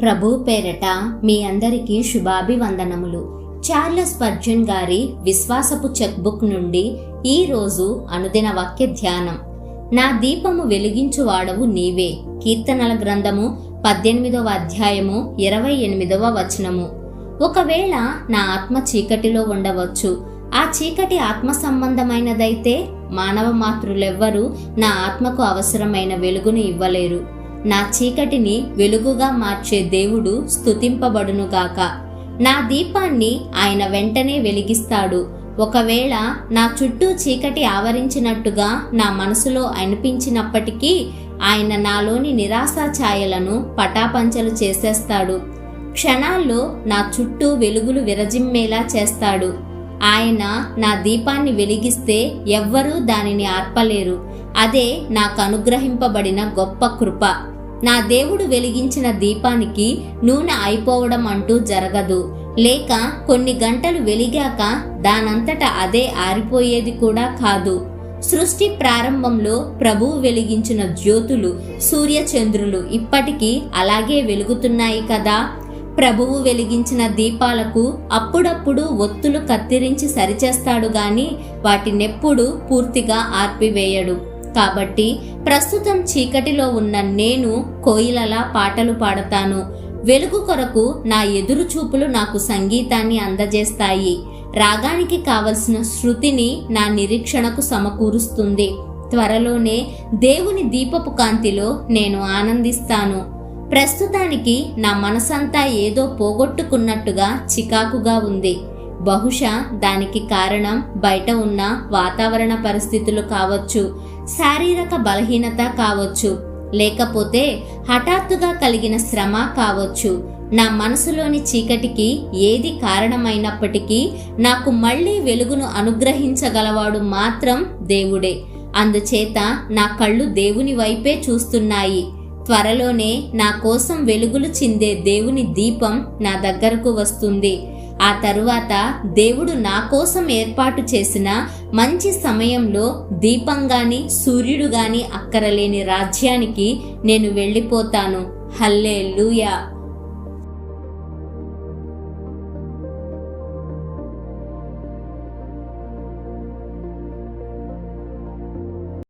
ప్రభు పేరట మీ అందరికీ శుభాభివందనములు. చార్లెస్ పర్జన్ గారి విశ్వాసపు చెక్బుక్ నుండి ఈ రోజు అనుదిన వాక్య ధ్యానం. నా దీపము వెలిగించువాడవు నీవే. కీర్తనల గ్రంథము పద్దెనిమిదవ అధ్యాయము ఇరవై ఎనిమిదవ వచనము. ఒకవేళ నా ఆత్మ చీకటిలో ఉండవచ్చు ఆ చీకటి ఆత్మ సంబంధమైనదైతే మానవ మాతృలెవ్వరూ నా ఆత్మకు అవసరమైన వెలుగును ఇవ్వలేరు. నా చీకటిని వెలుగుగా మార్చే దేవుడు స్తుతింపబడునుగాక. నా దీపాన్ని ఆయన వెంటనే వెలిగిస్తాడు. ఒకవేళ నా చుట్టూ చీకటి ఆవరించినట్టుగా నా మనసులో అనిపించినప్పటికీ ఆయన నాలోని నిరాశా ఛాయలను పటాపంచలు చేసేస్తాడు. క్షణాల్లో నా చుట్టూ వెలుగులు విరజిమ్మేలా చేస్తాడు. ఆయన నా దీపాన్ని వెలిగిస్తే ఎవ్వరూ దానిని ఆర్పలేరు. అదే నాకు అనుగ్రహింపబడిన గొప్ప కృప. నా దేవుడు వెలిగించిన దీపానికి నూనె అయిపోవడం అంటూ జరగదు. లేక కొన్ని గంటలు వెలిగాక దానంతట అదే ఆరిపోయేది కూడా కాదు. సృష్టి ప్రారంభంలో ప్రభువు వెలిగించిన జ్యోతులు సూర్యచంద్రులు ఇప్పటికీ అలాగే వెలుగుతున్నాయి కదా? ప్రభువు వెలిగించిన దీపాలకు అప్పుడప్పుడు ఒత్తులు కత్తిరించి సరిచేస్తాడు గాని వాటినెప్పుడు పూర్తిగా ఆర్పివేయడు. కాబట్టి ప్రస్తుతం చీకటిలో ఉన్న నేను కోయిలలా పాటలు పాడతాను. వెలుగు కొరకు నా ఎదురు చూపులు నాకు సంగీతాన్ని అందజేస్తాయి. రాగానికి కావలసిన శృతిని నా నిరీక్షణకు సమకూరుస్తుంది. త్వరలోనే దేవుని దీపపు కాంతిలో నేను ఆనందిస్తాను. ప్రస్తుతానికి నా మనసంతా ఏదో పోగొట్టుకున్నట్టుగా చికాకుగా ఉంది. బహుశా దానికి కారణం బయట ఉన్న వాతావరణ పరిస్థితులు కావచ్చు శారీరక బలహీనత కావచ్చు లేకపోతే హఠాత్తుగా కలిగిన శ్రమ కావచ్చు. నా మనసులోని చీకటికి ఏది కారణమైనప్పటికీ నాకు మళ్ళీ వెలుగును అనుగ్రహించగలవాడు మాత్రం దేవుడే. అందుచేత నా కళ్ళు దేవుని వైపే చూస్తున్నాయి. త్వరలోనే నా కోసం వెలుగులు చిందే దేవుని దీపం నా దగ్గరకు వస్తుంది. ఆ తరువాత దేవుడు నా కోసం ఏర్పాటు చేసిన మంచి సమయంలో దీపం గాని సూర్యుడు గాని అక్కరలేని రాజ్యానికి నేను వెళ్ళిపోతాను. హల్లే